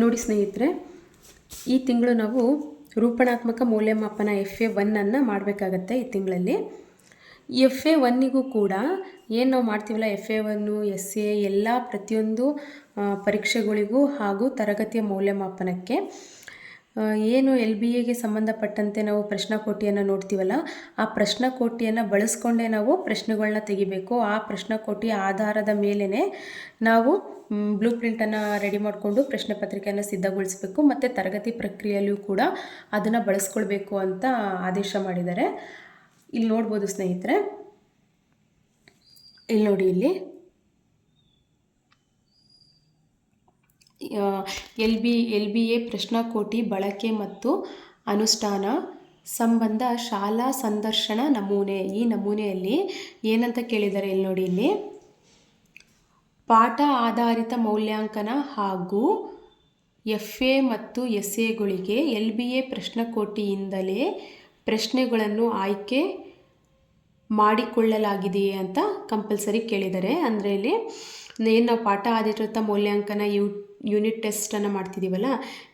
ನೋಡಿ ಸ್ನೇಹಿತರೆ, ಈ ತಿಂಗಳು ನಾವು ರೂಪಣಾತ್ಮಕ ಮೌಲ್ಯಮಾಪನ ಎಫ್ ಎ ಒನ್ನನ್ನು ಮಾಡಬೇಕಾಗತ್ತೆ ಈ ತಿಂಗಳಲ್ಲಿ. ಎಫ್ ಎ ಒನ್ನಿಗೂ ಕೂಡ ಏನು ನಾವು ಮಾಡ್ತೀವಲ್ಲ, F A one S A, ಎಲ್ಲ ಪ್ರತಿಯೊಂದು ಪರೀಕ್ಷೆಗಳಿಗೂ ಹಾಗೂ ತರಗತಿಯ ಮೌಲ್ಯಮಾಪನಕ್ಕೆ ಏನು ಎಲ್ ಬಿ ಎಗೆ ಸಂಬಂಧಪಟ್ಟಂತೆ ನಾವು ಪ್ರಶ್ನಾಕೋಟಿಯನ್ನು ನೋಡ್ತೀವಲ್ಲ, ಆ ಪ್ರಶ್ನಾಕೋಟಿಯನ್ನು ಬಳಸ್ಕೊಂಡೇ ನಾವು ಪ್ರಶ್ನೆಗಳನ್ನ ತೆಗಿಬೇಕು. ಆ ಪ್ರಶ್ನಾಕೋಟಿಯ ಆಧಾರದ ಮೇಲೇ ನಾವು ಬ್ಲೂ ಪ್ರಿಂಟನ್ನು ರೆಡಿ ಮಾಡಿಕೊಂಡು ಪ್ರಶ್ನೆ ಪತ್ರಿಕೆಯನ್ನು ಸಿದ್ಧಗೊಳಿಸಬೇಕು. ಮತ್ತು ತರಗತಿ ಪ್ರಕ್ರಿಯೆಯಲ್ಲೂ ಕೂಡ ಅದನ್ನು ಬಳಸ್ಕೊಳ್ಬೇಕು ಅಂತ ಆದೇಶ ಮಾಡಿದ್ದಾರೆ. ಇಲ್ಲಿ ನೋಡ್ಬೋದು ಸ್ನೇಹಿತರೆ. ಇಲ್ಲಿ ನೋಡಿ ಇಲ್ಲಿ. L B L B A, ಪ್ರಶ್ನಕೋಟಿ, ಬಳಕೆ ಮತ್ತು ಅನುಷ್ಠಾನ ಸಂಬಂಧ ಶಾಲಾ ಸಂದರ್ಶನ ನಮೂನೆ. ಈ ನಮೂನೆಯಲ್ಲಿ ಏನಂತ ಕೇಳಿದ್ದಾರೆ ಇಲ್ಲಿ ನೋಡಿ ಇಲ್ಲಿ. ಪಾಠ ಆಧಾರಿತ ಮೌಲ್ಯಾಂಕನ ಹಾಗೂ ಎಫ್ ಎ ಮತ್ತು ಎಸ್ ಎಗಳಿಗೆ ಎಲ್ ಬಿ ಎ ಪ್ರಶ್ನಕೋಟಿಯಿಂದಲೇ ಪ್ರಶ್ನೆಗಳನ್ನು ಆಯ್ಕೆ ಮಾಡಿಕೊಳ್ಳಲಾಗಿದೆಯೇ ಅಂತ ಕಂಪಲ್ಸರಿ ಕೇಳಿದ್ದಾರೆ ಅಂದರೆ ಇಲ್ಲಿ ಏನು ನಾವು ಪಾಠ ಆಧಾರಿತ ಮೌಲ್ಯಾಂಕನ ಯು ಯೂನಿಟ್ ಟೆಸ್ಟನ್ನು ಮಾಡ್ತಿದ್ದೀವಲ್ಲ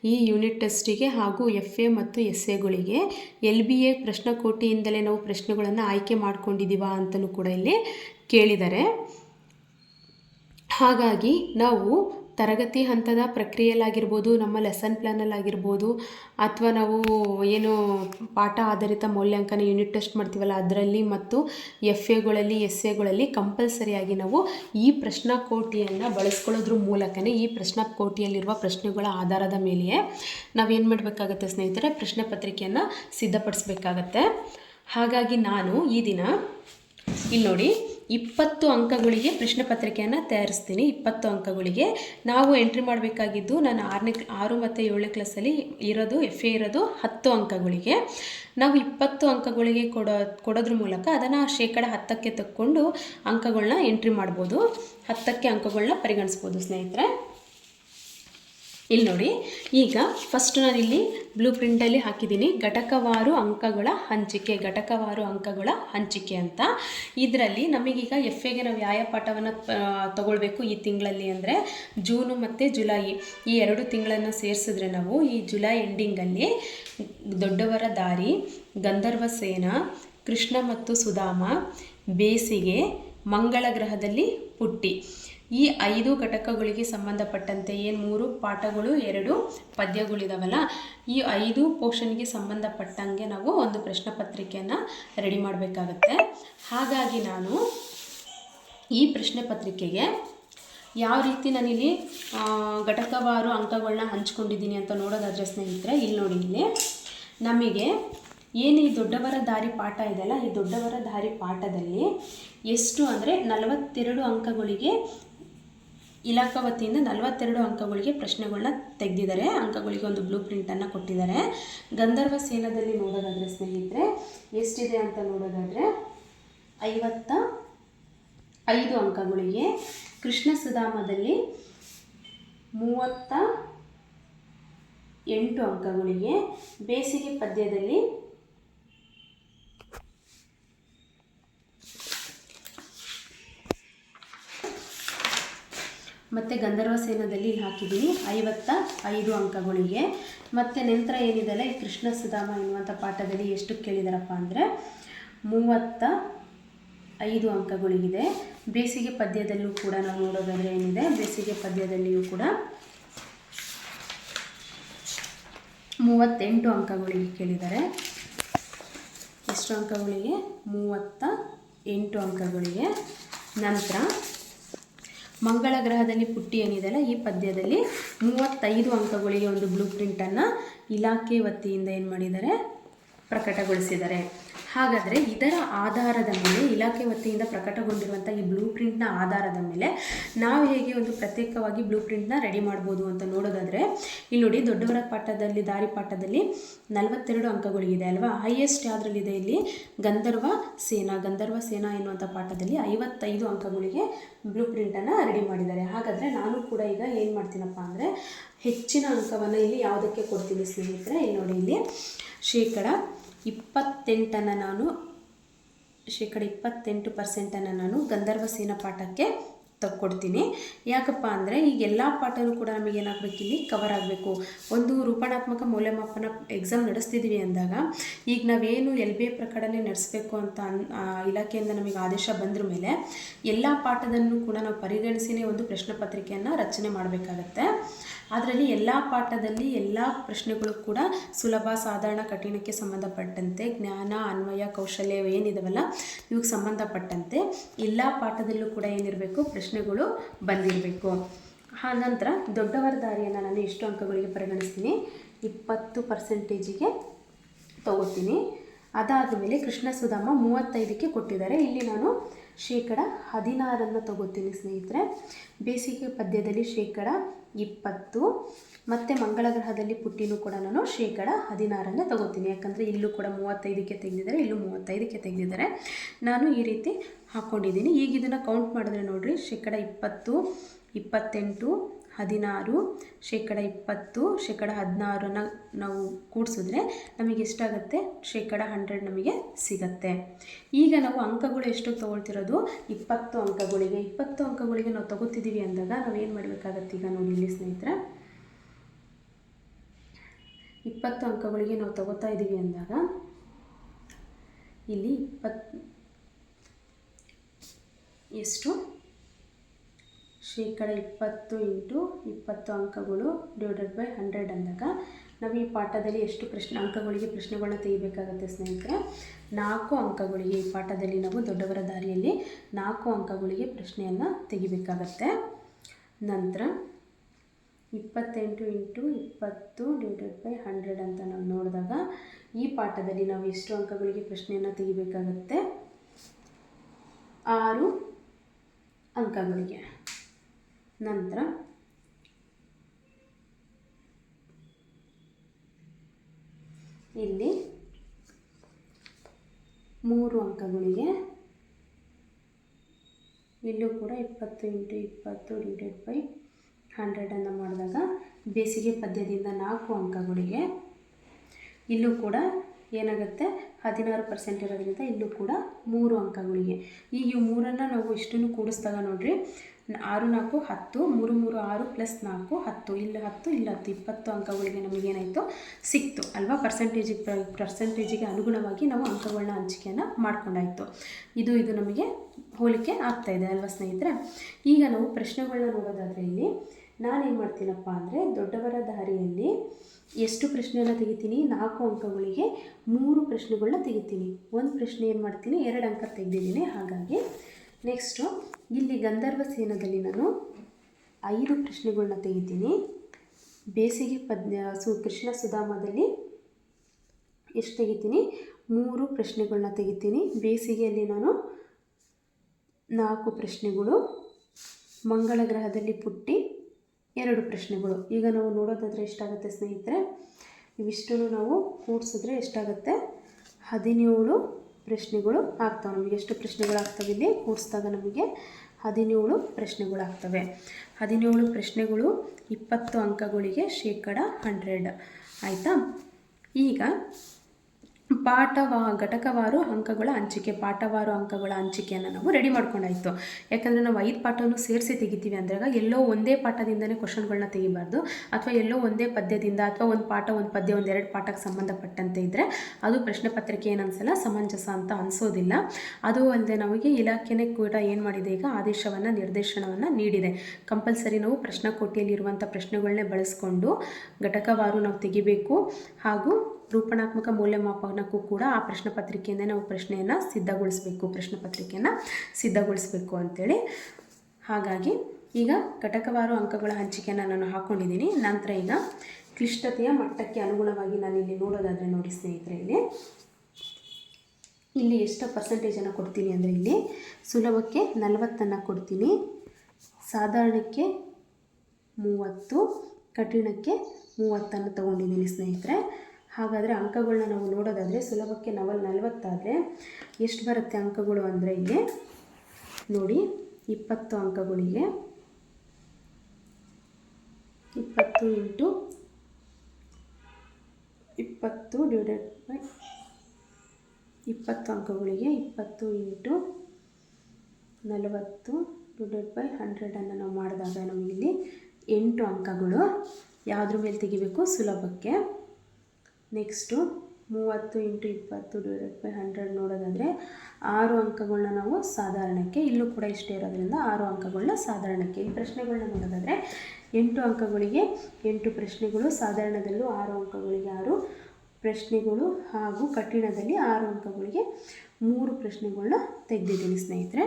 ಈ ಯೂನಿಟ್ ಟೆಸ್ಟಿಗೆ ಹಾಗೂ ಎಫ್ ಎ ಮತ್ತು ಎಸ್ ಎಗಳಿಗೆ ಎಲ್ ಬಿ ಎ ಪ್ರಶ್ನಕೋಟಿಯಿಂದಲೇ ನಾವು ಪ್ರಶ್ನೆಗಳನ್ನು ಆಯ್ಕೆ ಮಾಡ್ಕೊಂಡಿದ್ದೀವಾ ಅಂತಲೂ ಕೂಡ ಇಲ್ಲಿ ಕೇಳಿದ್ದಾರೆ ಹಾಗಾಗಿ ನಾವು ತರಗತಿ ಹಂತದ ಪ್ರಕ್ರಿಯೆಯಲ್ಲಾಗಿರ್ಬೋದು, ನಮ್ಮ ಲೆಸನ್ ಪ್ಲ್ಯಾನಲ್ಲಾಗಿರ್ಬೋದು ಅಥವಾ ನಾವು ಏನು ಪಾಠ ಆಧಾರಿತ ಮೌಲ್ಯಾಂಕನ ಯೂನಿಟ್ ಟೆಸ್ಟ್ ಮಾಡ್ತೀವಲ್ಲ, ಅದರಲ್ಲಿ ಮತ್ತು ಎಫ್ ಎಗಳಲ್ಲಿ ಎಸ್ ಎಗಳಲ್ಲಿ ಕಂಪಲ್ಸರಿಯಾಗಿ ನಾವು ಈ ಪ್ರಶ್ನಾಕೋಟಿಯನ್ನು ಬಳಸ್ಕೊಳ್ಳೋದ್ರ ಮೂಲಕನೇ ಈ ಪ್ರಶ್ನಾಕೋಟಿಯಲ್ಲಿರುವ ಪ್ರಶ್ನೆಗಳ ಆಧಾರದ ಮೇಲೆಯೇ ನಾವೇನು ಮಾಡಬೇಕಾಗತ್ತೆ ಸ್ನೇಹಿತರೆ, ಪ್ರಶ್ನೆ ಪತ್ರಿಕೆಯನ್ನು ಸಿದ್ಧಪಡಿಸ್ಬೇಕಾಗತ್ತೆ. ಹಾಗಾಗಿ ನಾನು ಈ ದಿನ ಇಲ್ಲಿ ನೋಡಿ ಇಪ್ಪತ್ತು ಅಂಕಗಳಿಗೆ ಪ್ರಶ್ನೆ ಪತ್ರಿಕೆಯನ್ನು ತಯಾರಿಸ್ತೀನಿ. ಇಪ್ಪತ್ತು ಅಂಕಗಳಿಗೆ. ನಾವು ಎಂಟ್ರಿ ಮಾಡಬೇಕಾಗಿದ್ದು ನಾನು ಆರನೇ ಆರು ಮತ್ತು ಏಳನೇ ಕ್ಲಾಸಲ್ಲಿ ಇರೋದು ಎಫ್ ಎ ಇರೋದು ಹತ್ತು ಅಂಕಗಳಿಗೆ. ನಾವು ಇಪ್ಪತ್ತು ಅಂಕಗಳಿಗೆ ಕೊಡೋ, ಕೊಡೋದ್ರ ಮೂಲಕ ಅದನ್ನು ಶೇಕಡ ಹತ್ತಕ್ಕೆ ತಕ್ಕೊಂಡು ಅಂಕಗಳನ್ನ ಎಂಟ್ರಿ ಮಾಡ್ಬೋದು. ಹತ್ತಕ್ಕೆ ಅಂಕಗಳನ್ನ ಪರಿಗಣಿಸ್ಬೋದು ಸ್ನೇಹಿತರೆ. ಇಲ್ಲಿ ನೋಡಿ. ಈಗ ಫಸ್ಟ್ ನಾನಿಲ್ಲಿ ಬ್ಲೂ ಪ್ರಿಂಟಲ್ಲಿ ಹಾಕಿದ್ದೀನಿ. ಘಟಕವಾರು ಅಂಕಗಳ ಹಂಚಿಕೆ, ಘಟಕವಾರು ಅಂಕಗಳ ಹಂಚಿಕೆ ಅಂತ. ಇದರಲ್ಲಿ ನಮಗೀಗ ಎಫ್ ಎಗೆ ನಾವು ಯಾವ ಪಾಠವನ್ನು ತಗೊಳ್ಬೇಕು ಈ ತಿಂಗಳಲ್ಲಿ ಅಂದರೆ ಜೂನು ಮತ್ತು ಜುಲೈ. ಈ ಎರಡು ತಿಂಗಳನ್ನು ಸೇರಿಸಿದ್ರೆ ನಾವು ಈ ಜುಲೈ ಎಂಡಿಂಗಲ್ಲಿ ದೊಡ್ಡವರ ದಾರಿ, ಗಂಧರ್ವ ಸೇನ, ಕೃಷ್ಣ ಮತ್ತು ಸುಧಾಮ, ಬೇಸಿಗೆ, ಮಂಗಳ ಗ್ರಹದಲ್ಲಿ ಪುಟ್ಟಿ ಈ ಐದು ಘಟಕಗಳಿಗೆ ಸಂಬಂಧಪಟ್ಟಂತೆ ಏನು ಮೂರು? ಪಾಠಗಳು, ಎರಡು ಪದ್ಯಗಳಿದಾವಲ್ಲ? ಈ ಐದು ಪೋರ್ಷನ್ಗೆ ಸಂಬಂಧಪಟ್ಟಂಗೆ ನಾವು ಒಂದು ಪ್ರಶ್ನೆ ಪತ್ರಿಕೆಯನ್ನು ರೆಡಿ ಮಾಡಬೇಕಾಗತ್ತೆ. ಹಾಗಾಗಿ ನಾನು ಈ ಪ್ರಶ್ನೆ ಪತ್ರಿಕೆಗೆ ಯಾವ ರೀತಿ ನಾನಿಲ್ಲಿ ಘಟಕವಾರು ಅಂಕಗಳನ್ನ ಹಂಚ್ಕೊಂಡಿದ್ದೀನಿ ಅಂತ ನೋಡೋದಾದ್ರೆ ಸ್ನೇಹಿತರೆ, ಇಲ್ಲಿ ನೋಡಿ ಇಲ್ಲಿ. ನಮಗೆ ಏನು ಈ ದೊಡ್ಡವರ ದಾರಿ ಪಾಠ ಇದೆಯಲ್ಲ, ಈ ದೊಡ್ಡವರ ದಾರಿ ಪಾಠದಲ್ಲಿ ಎಷ್ಟು ಅಂದರೆ ನಲವತ್ತೆರಡು ಅಂಕಗಳಿಗೆ ಇಲಾಖಾ ವತಿಯಿಂದ ನಲವತ್ತೆರಡು ಅಂಕಗಳಿಗೆ ಪ್ರಶ್ನೆಗಳನ್ನ ತೆಗೆದಿದ್ದಾರೆ. ಅಂಕಗಳಿಗೆ ಒಂದು ಬ್ಲೂ ಪ್ರಿಂಟನ್ನು ಕೊಟ್ಟಿದ್ದಾರೆ. ಗಂಧರ್ವ ಸೇನದಲ್ಲಿ ನೋಡೋದಾದರೆ ಸ್ನೇಹಿತರೆ, ಎಷ್ಟಿದೆ ಅಂತ ನೋಡೋದಾದರೆ ಐವತ್ತ ಐದು ಅಂಕಗಳಿಗೆ ಕೃಷ್ಣ ಸುಧಾಮದಲ್ಲಿ ಮೂವತ್ತ ಎಂಟು ಅಂಕಗಳಿಗೆ ಬೇಸಿಗೆ ಪದ್ಯದಲ್ಲಿ ಮತ್ತು ಗಂಧರ್ವ ಸೇನದಲ್ಲಿ ಹಾಕಿದ್ದೀನಿ. ಐವತ್ತ ಐದು ಅಂಕಗಳಿಗೆ. ಮತ್ತು ನಂತರ ಏನಿದೆಲ್ಲ ಈ ಕೃಷ್ಣ ಸುಧಾಮ ಎನ್ನುವಂಥ ಪಾಠದಲ್ಲಿ ಎಷ್ಟು ಕೇಳಿದಾರಪ್ಪ ಅಂದರೆ ಮೂವತ್ತ ಐದು ಅಂಕಗಳಿಗಿದೆ. ಬೇಸಿಗೆ ಪದ್ಯದಲ್ಲೂ ಕೂಡ ನಾವು ನೋಡೋದಾದರೆ ಏನಿದೆ, ಬೇಸಿಗೆ ಪದ್ಯದಲ್ಲಿಯೂ ಕೂಡ ಮೂವತ್ತೆಂಟು ಅಂಕಗಳಿಗೆ ಕೇಳಿದ್ದಾರೆ. ಎಷ್ಟು ಅಂಕಗಳಿಗೆ? ಮೂವತ್ತ ಎಂಟು ಅಂಕಗಳಿಗೆ. ನಂತರ ಮಂಗಳ ಗ್ರಹದಲ್ಲಿ ಪುಟ್ಟಿ ಏನಿದೆಯಲ್ಲ, ಈ ಪದ್ಯದಲ್ಲಿ ಮೂವತ್ತೈದು ಅಂಕಗಳಿಗೆ ಒಂದು ಬ್ಲೂ ಪ್ರಿಂಟನ್ನು ಇಲಾಖೆ ವತಿಯಿಂದ ಏನು ಮಾಡಿದ್ದಾರೆ, ಪ್ರಕಟಗೊಳಿಸಿದ್ದಾರೆ. ಹಾಗಾದರೆ ಇದರ ಆಧಾರದ ಮೇಲೆ, ಇಲಾಖೆ ವತಿಯಿಂದ ಪ್ರಕಟಗೊಂಡಿರುವಂಥ ಈ ಬ್ಲೂ ಪ್ರಿಂಟ್ನ ಆಧಾರದ ಮೇಲೆ ನಾವು ಹೇಗೆ ಒಂದು ಪ್ರತ್ಯೇಕವಾಗಿ ಬ್ಲೂ ಪ್ರಿಂಟ್ನ ರೆಡಿ ಮಾಡ್ಬೋದು ಅಂತ ನೋಡೋದಾದರೆ, ಇಲ್ಲಿ ನೋಡಿ ದೊಡ್ಡವರ ಪಾಠದಲ್ಲಿ, ದಾರಿ ಪಾಠದಲ್ಲಿ ನಲವತ್ತೆರಡು ಅಂಕಗಳಿಗಿದೆ ಅಲ್ವಾ? ಹೈಯೆಸ್ಟ್ ಯಾವುದ್ರಲ್ಲಿದೆ ಇಲ್ಲಿ? ಗಂಧರ್ವ ಸೇನಾ. ಗಂಧರ್ವ ಸೇನಾ ಎನ್ನುವಂಥ ಪಾಠದಲ್ಲಿ ಐವತ್ತೈದು ಅಂಕಗಳಿಗೆ ಬ್ಲೂ ಪ್ರಿಂಟನ್ನು ರೆಡಿ ಮಾಡಿದ್ದಾರೆ. ಹಾಗಾದರೆ ನಾನು ಕೂಡ ಈಗ ಏನು ಮಾಡ್ತೀನಪ್ಪ ಅಂದರೆ, ಹೆಚ್ಚಿನ ಅಂಕವನ್ನು ಇಲ್ಲಿ ಯಾವುದಕ್ಕೆ ಕೊಡ್ತೀನಿ ಸ್ನೇಹಿತರೆ? ಇಲ್ಲಿ ನೋಡಿ, ಇಲ್ಲಿ ಶೇಕಡ ಇಪ್ಪತ್ತೆಂಟನ್ನು ನಾನು ಶೇಕಡ ಇಪ್ಪತ್ತೆಂಟು ಪರ್ಸೆಂಟನ್ನು ನಾನು ಗಂಧರ್ವ ಸೇನಾ ಪಾಠಕ್ಕೆ ತಗೊಡ್ತೀನಿ ಯಾಕಪ್ಪ ಅಂದರೆ ಈಗ ಎಲ್ಲ ಪಾಠನೂ ಕೂಡ ನಮಗೆ ಏನಾಗಬೇಕು, ಇಲ್ಲಿ ಕವರ್ ಆಗಬೇಕು. ಒಂದು ರೂಪಣಾತ್ಮಕ ಮೌಲ್ಯಮಾಪನ ಎಕ್ಸಾಮ್ ನಡೆಸ್ತಿದ್ದೀವಿ ಅಂದಾಗ, ಈಗ ನಾವೇನು ಎಲ್ ಬಿ ಎ ಪ್ರಕಟಣೆ ನಡೆಸಬೇಕು ಅಂತ ಅನ್ ಇಲಾಖೆಯಿಂದ ನಮಗೆ ಆದೇಶ ಬಂದ್ರ ಮೇಲೆ ಎಲ್ಲ ಪಾಠದನ್ನು ಕೂಡ ನಾವು ಪರಿಗಣಿಸಿನೇ ಒಂದು ಪ್ರಶ್ನೆ ಪತ್ರಿಕೆಯನ್ನು ರಚನೆ ಮಾಡಬೇಕಾಗತ್ತೆ. ಅದರಲ್ಲಿ ಎಲ್ಲ ಪಾಠದಲ್ಲಿ ಎಲ್ಲ ಪ್ರಶ್ನೆಗಳು ಕೂಡ ಸುಲಭ, ಸಾಧಾರಣ, ಕಠಿಣಕ್ಕೆ ಸಂಬಂಧಪಟ್ಟಂತೆ, ಜ್ಞಾನ, ಅನ್ವಯ, ಕೌಶಲ್ಯ ಏನಿದಾವಲ್ಲ ಇವ್ಗೆ ಸಂಬಂಧಪಟ್ಟಂತೆ ಎಲ್ಲ ಪಾಠದಲ್ಲೂ ಕೂಡ ಏನಿರಬೇಕು ಪ್ರಶ್ನೆಗಳು ಬಂದಿರಬೇಕು. ಆ ನಂತರ ದೊಡ್ಡವರ ದಾರಿಯನ್ನು ನಾನು ಎಷ್ಟು ಅಂಕಗಳಿಗೆ ಪರಿಗಣಿಸ್ತೀನಿ. ಇಪ್ಪತ್ತು ಪರ್ಸೆಂಟೇಜಿಗೆ ತಗೋತೀನಿ. ಅದಾದ ಮೇಲೆ ಕೃಷ್ಣ ಸುಧಾಮ ಮೂವತ್ತೈದಕ್ಕೆ ಕೊಟ್ಟಿದ್ದಾರೆ. ಇಲ್ಲಿ ನಾನು ಶೇಕಡ ಹದಿನಾರನ್ನು ತಗೋತೀನಿ ಸ್ನೇಹಿತರೆ. ಬೇಸಿಗೆ ಪದ್ಯದಲ್ಲಿ ಶೇಕಡ ಇಪ್ಪತ್ತು. ಮತ್ತು ಮಂಗಳ ಗ್ರಹದಲ್ಲಿ ಪುಟ್ಟಿನೂ ಕೂಡ ನಾನು ಶೇಕಡ ಹದಿನಾರನ್ನು ತಗೋತೀನಿ. ಯಾಕಂದರೆ ಇಲ್ಲೂ ಕೂಡ ಮೂವತ್ತೈದಕ್ಕೆ ತೆಗೆದಿದ್ದಾರೆ, ಇಲ್ಲೂ ಮೂವತ್ತೈದಕ್ಕೆ ತೆಗೆದಿದ್ದಾರೆ. ನಾನು ಈ ರೀತಿ ಹಾಕ್ಕೊಂಡಿದ್ದೀನಿ ಈಗ ಇದನ್ನು ಕೌಂಟ್ ಮಾಡಿದ್ರೆ ನೋಡಿರಿ, ಶೇಕಡ ಇಪ್ಪತ್ತು, ಇಪ್ಪತ್ತೆಂಟು, ಹದಿನಾರು, ಶೇಕಡ ಇಪ್ಪತ್ತು, ಶೇಕಡ ಹದಿನಾರನ್ನು ನಾವು ಕೂಡಿಸಿದ್ರೆ ನಮಗೆ ಎಷ್ಟಾಗುತ್ತೆ? ಶೇಕಡ ಹಂಡ್ರೆಡ್ ನಮಗೆ ಸಿಗತ್ತೆ. ಈಗ ನಾವು ಅಂಕಗಳು ಎಷ್ಟು ತೊಗೊಳ್ತಿರೋದು? ಇಪ್ಪತ್ತು ಅಂಕಗಳಿಗೆ. ಇಪ್ಪತ್ತು ಅಂಕಗಳಿಗೆ ನಾವು ತಗೋತಿದ್ದೀವಿ ಅಂದಾಗ ನಾವೇನು ಮಾಡಬೇಕಾಗತ್ತೆ ಈಗ ನೋಡಿ ಇಲ್ಲಿ ಸ್ನೇಹಿತರೆ? ಇಪ್ಪತ್ತು ಅಂಕಗಳಿಗೆ ನಾವು ತಗೋತಾ ಇದ್ದೀವಿ ಅಂದಾಗ, ಇಲ್ಲಿ ಇಪ್ಪತ್ತು ಎಷ್ಟು? ಶೇಕಡ ಇಪ್ಪತ್ತು ಇಂಟು ಇಪ್ಪತ್ತು ಅಂಕಗಳು ಡಿವೈಡೆಡ್ ಬೈ ಹಂಡ್ರೆಡ್ ಅಂದಾಗ, ನಾವು ಈ ಪಾಠದಲ್ಲಿ ಎಷ್ಟು ಪ್ರಶ್ನೆ ಅಂಕಗಳಿಗೆ ಪ್ರಶ್ನೆಗಳನ್ನ ತೆಗಿಬೇಕಾಗುತ್ತೆ ಸ್ನೇಹಿತರೆ, ನಾಲ್ಕು ಅಂಕಗಳಿಗೆ ಈ ಪಾಠದಲ್ಲಿ ನಾವು ದೊಡ್ಡವರ ದಾರಿಯಲ್ಲಿ ನಾಲ್ಕು ಅಂಕಗಳಿಗೆ ಪ್ರಶ್ನೆಯನ್ನು ತೆಗಿಬೇಕಾಗತ್ತೆ. ನಂತರ ಇಪ್ಪತ್ತೆಂಟು ಇಂಟು ಇಪ್ಪತ್ತು ಡಿವೈಡೆಡ್ ಬೈ ಹಂಡ್ರೆಡ್ ಅಂತ ನಾವು ನೋಡಿದಾಗ ಈ ಪಾಠದಲ್ಲಿ ನಾವು ಎಷ್ಟು ಅಂಕಗಳಿಗೆ ಪ್ರಶ್ನೆಯನ್ನು ತೆಗಿಬೇಕಾಗತ್ತೆ. ಆರು ಅಂಕಗಳಿಗೆ. ನಂತರ ಇಲ್ಲಿ ಮೂರು ಅಂಕಗಳಿಗೆ. ಇಲ್ಲೂ ಕೂಡ ಇಪ್ಪತ್ತು ಇಂಟು ಇಪ್ಪತ್ತು ಡಿವೈಡೆಡ್ ಬೈ ಹಂಡ್ರೆಡನ್ನು ಮಾಡಿದಾಗ ಬೇಸಿಗೆ ಪದ್ಯದಿಂದ ನಾಲ್ಕು ಅಂಕಗಳಿಗೆ ಇಲ್ಲೂ ಕೂಡ ಏನಾಗುತ್ತೆ? ಹದಿನಾರು ಪರ್ಸೆಂಟ್ ಇರೋದ್ರಿಂದ ಇಲ್ಲೂ ಕೂಡ ಮೂರು ಅಂಕಗಳಿಗೆ. ಈಗ ಈ ಮೂರನ್ನು ನಾವು ಇಷ್ಟನ್ನು ಕೂಡಿಸಿದಾಗ ನೋಡಿರಿ, ಆರು ನಾಲ್ಕು ಹತ್ತು, ಮೂರು ಮೂರು ಆರು ಪ್ಲಸ್ ನಾಲ್ಕು ಹತ್ತು. ಇಲ್ಲಿ ಹತ್ತು ಇಲ್ಲಿ ಹತ್ತು. ಇಪ್ಪತ್ತು ಅಂಕಗಳಿಗೆ ನಮಗೇನಾಯಿತು ಸಿಕ್ತು. ಅಲ್ವಾ? ಪರ್ಸೆಂಟೇಜಿಗೆ ಪರ್ಸೆಂಟೇಜಿಗೆ ಅನುಗುಣವಾಗಿ ನಾವು ಅಂಕಗಳನ್ನ ಹಂಚಿಕೆಯನ್ನು ಮಾಡ್ಕೊಂಡಾಯಿತು. ಇದು ಇದು ನಮಗೆ ಹೋಲಿಕೆ ಆಗ್ತಾಯಿದೆ ಅಲ್ವಾ ಸ್ನೇಹಿತರೆ? ಈಗ ನಾವು ಪ್ರಶ್ನೆಗಳನ್ನ ನೋಡೋದಾದರೆ ಇಲ್ಲಿ ನಾನೇನು ಮಾಡ್ತೀನಪ್ಪ ಅಂದರೆ ದೊಡ್ಡವರ ದಾರಿಯಲ್ಲಿ ಎಷ್ಟು ಪ್ರಶ್ನೆಯನ್ನು ತೆಗಿತೀನಿ? ನಾಲ್ಕು ಅಂಕಗಳಿಗೆ ಮೂರು ಪ್ರಶ್ನೆಗಳನ್ನ ತೆಗಿತೀನಿ. ಒಂದು ಪ್ರಶ್ನೆ ಏನು ಮಾಡ್ತೀನಿ? ಎರಡು ಅಂಕ ತೆಗೆದಿದ್ದೀನಿ. ಹಾಗಾಗಿ ನೆಕ್ಸ್ಟು ಇಲ್ಲಿ ಗಂಧರ್ವ ಸೇನದಲ್ಲಿ ನಾನು ಐದು ಪ್ರಶ್ನೆಗಳನ್ನ ತೆಗಿತೀನಿ. ಬೇಸಿಗೆ ಪದ್ಯ ಸು, ಕೃಷ್ಣ ಸುಧಾಮದಲ್ಲಿ ಎಷ್ಟು ತೆಗಿತೀನಿ? ಮೂರು ಪ್ರಶ್ನೆಗಳನ್ನ ತೆಗಿತೀನಿ. ಬೇಸಿಗೆಯಲ್ಲಿ ನಾನು ನಾಲ್ಕು ಪ್ರಶ್ನೆಗಳು. ಮಂಗಳ ಗ್ರಹದಲ್ಲಿ ಪುಟ್ಟಿ ಎರಡು ಪ್ರಶ್ನೆಗಳು. ಈಗ ನಾವು ನೋಡೋದಾದರೆ ಎಷ್ಟಾಗುತ್ತೆ ಸ್ನೇಹಿತರೆ? ಇವಿಷ್ಟು ನಾವು ಕೂಡಿಸಿದ್ರೆ ಎಷ್ಟಾಗುತ್ತೆ? ಹದಿನೇಳು ಪ್ರಶ್ನೆಗಳು ಆಗ್ತವೆ. ನಮಗೆ ಎಷ್ಟು ಪ್ರಶ್ನೆಗಳು ಆಗ್ತವೆ ಇಲ್ಲಿ? ಕೂಡಿಸಿದಾಗ ನಮಗೆ ಹದಿನೇಳು ಪ್ರಶ್ನೆಗಳು ಆಗ್ತವೆ ಹದಿನೇಳು ಪ್ರಶ್ನೆಗಳು ಇಪ್ಪತ್ತು ಅಂಕಗಳಿಗೆ ಶೇಕಡ ಹಂಡ್ರೆಡ್ ಆಯಿತಾ? ಈಗ ಪಾಠವಾ ಘಟಕವಾರು ಅಂಕಗಳ ಹಂಚಿಕೆ, ಪಾಠವಾರು ಅಂಕಗಳ ಹಂಚಿಕೆಯನ್ನು ನಾವು ರೆಡಿ ಮಾಡ್ಕೊಂಡಾಯಿತು. ಯಾಕಂದರೆ ನಾವು ಐದು ಪಾಠವನ್ನು ಸೇರಿಸಿ ತೆಗಿತೀವಿ ಅಂದಾಗ ಎಲ್ಲೋ ಒಂದೇ ಪಾಠದಿಂದನೇ ಕ್ವಶನ್ಗಳನ್ನ ತೆಗಿಬಾರ್ದು. ಅಥವಾ ಎಲ್ಲೋ ಒಂದೇ ಪದ್ಯದಿಂದ ಅಥವಾ ಒಂದು ಪಾಠ, ಒಂದು ಪದ್ಯ, ಒಂದು ಎರಡು ಪಾಠಕ್ಕೆ ಸಂಬಂಧಪಟ್ಟಂತೆ ಇದ್ದರೆ ಅದು ಪ್ರಶ್ನೆ ಪತ್ರಿಕೆ ಏನನ್ಸಲ್ಲ, ಸಮಂಜಸ ಅಂತ ಅನಿಸೋದಿಲ್ಲ. ಅದು ಅಲ್ಲದೆ ನಮಗೆ ಇಲಾಖೆನೇ ಕೂಡ ಏನು ಮಾಡಿದೆ ಈಗ, ಆದೇಶವನ್ನು, ನಿರ್ದೇಶನವನ್ನು ನೀಡಿದೆ. ಕಂಪಲ್ಸರಿ ನಾವು ಪ್ರಶ್ನಕೋಟಿಯಲ್ಲಿರುವಂಥ ಪ್ರಶ್ನೆಗಳನ್ನೇ ಬಳಸ್ಕೊಂಡು ಘಟಕವಾರು ನಾವು ತೆಗಿಬೇಕು. ಹಾಗೂ ರೂಪಣಾತ್ಮಕ ಮೌಲ್ಯಮಾಪನಕ್ಕೂ ಕೂಡ ಆ ಪ್ರಶ್ನೆ ಪತ್ರಿಕೆಯಿಂದ ನಾವು ಪ್ರಶ್ನೆಯನ್ನು ಸಿದ್ಧಗೊಳಿಸಬೇಕು, ಪ್ರಶ್ನೆ ಪತ್ರಿಕೆಯನ್ನು ಸಿದ್ಧಗೊಳಿಸಬೇಕು ಅಂತೇಳಿ. ಹಾಗಾಗಿ ಈಗ ಘಟಕವಾರು ಅಂಕಗಳ ಹಂಚಿಕೆಯನ್ನು ನಾನು ಹಾಕ್ಕೊಂಡಿದ್ದೀನಿ ನಂತರ ಈಗ ಕ್ಲಿಷ್ಟತೆಯ ಮಟ್ಟಕ್ಕೆ ಅನುಗುಣವಾಗಿ ನಾನು ಇಲ್ಲಿ ನೋಡೋದಾದರೆ ನೋಡಿ ಸ್ನೇಹಿತರೆ, ಇಲ್ಲಿ. ಇಲ್ಲಿ ಎಷ್ಟು ಪರ್ಸೆಂಟೇಜನ್ನು ಕೊಡ್ತೀನಿ ಅಂದರೆ ಇಲ್ಲಿ ಸುಲಭಕ್ಕೆ ನಲವತ್ತನ್ನು ಕೊಡ್ತೀನಿ, ಸಾಧಾರಣಕ್ಕೆ ಮೂವತ್ತು, ಕಠಿಣಕ್ಕೆ ಮೂವತ್ತನ್ನು ತಗೊಂಡಿದ್ದೀನಿ ಸ್ನೇಹಿತರೆ. ಹಾಗಾದರೆ ಅಂಕಗಳನ್ನ ನಾವು ನೋಡೋದಾದರೆ ಸುಲಭಕ್ಕೆ ನವಲ್ ನಲವತ್ತಾದರೆ ಎಷ್ಟು ಬರುತ್ತೆ ಅಂಕಗಳು ಅಂದರೆ ಇಲ್ಲಿ? ನೋಡಿ, ಇಪ್ಪತ್ತು ಅಂಕಗಳಿಗೆ ಇಪ್ಪತ್ತು ಇಂಟು ಇಪ್ಪತ್ತು ಡಿವೈಡೆಡ್ ಬೈ ಇಪ್ಪತ್ತು ಅಂಕಗಳಿಗೆ ಇಪ್ಪತ್ತು ಇಂಟು ನಲವತ್ತು ಡಿವೈಡೆಡ್ ಬೈ ಹಂಡ್ರೆಡನ್ನು ನಾವು ಮಾಡಿದಾಗ ನಮಗಿಲ್ಲಿ ಎಂಟು ಅಂಕಗಳು ಯಾವುದ್ರ ಮೇಲೆ ತೆಗಿಬೇಕು? ಸುಲಭಕ್ಕೆ. ನೆಕ್ಸ್ಟು ಮೂವತ್ತು ಇಂಟು ಇಪ್ಪತ್ತು ಡಿವೈಡೆಡ್ ಬೈ ಹಂಡ್ರೆಡ್ ನೋಡೋದಾದರೆ ಆರು ಅಂಕಗಳನ್ನ ನಾವು ಸಾಧಾರಣಕ್ಕೆ, ಇಲ್ಲೂ ಕೂಡ ಇಷ್ಟೇ ಇರೋದ್ರಿಂದ ಆರು ಅಂಕಗಳನ್ನ ಸಾಧಾರಣಕ್ಕೆ. ಈ ಪ್ರಶ್ನೆಗಳನ್ನ ನೋಡೋದಾದರೆ ಎಂಟು ಅಂಕಗಳಿಗೆ ಎಂಟು ಪ್ರಶ್ನೆಗಳು, ಸಾಧಾರಣದಲ್ಲೂ ಆರು ಅಂಕಗಳಿಗೆ ಆರು ಪ್ರಶ್ನೆಗಳು ಹಾಗೂ ಕಠಿಣದಲ್ಲಿ ಆರು ಅಂಕಗಳಿಗೆ ಮೂರು ಪ್ರಶ್ನೆಗಳನ್ನ ತೆಗೆದಿದ್ದೀನಿ ಸ್ನೇಹಿತರೆ.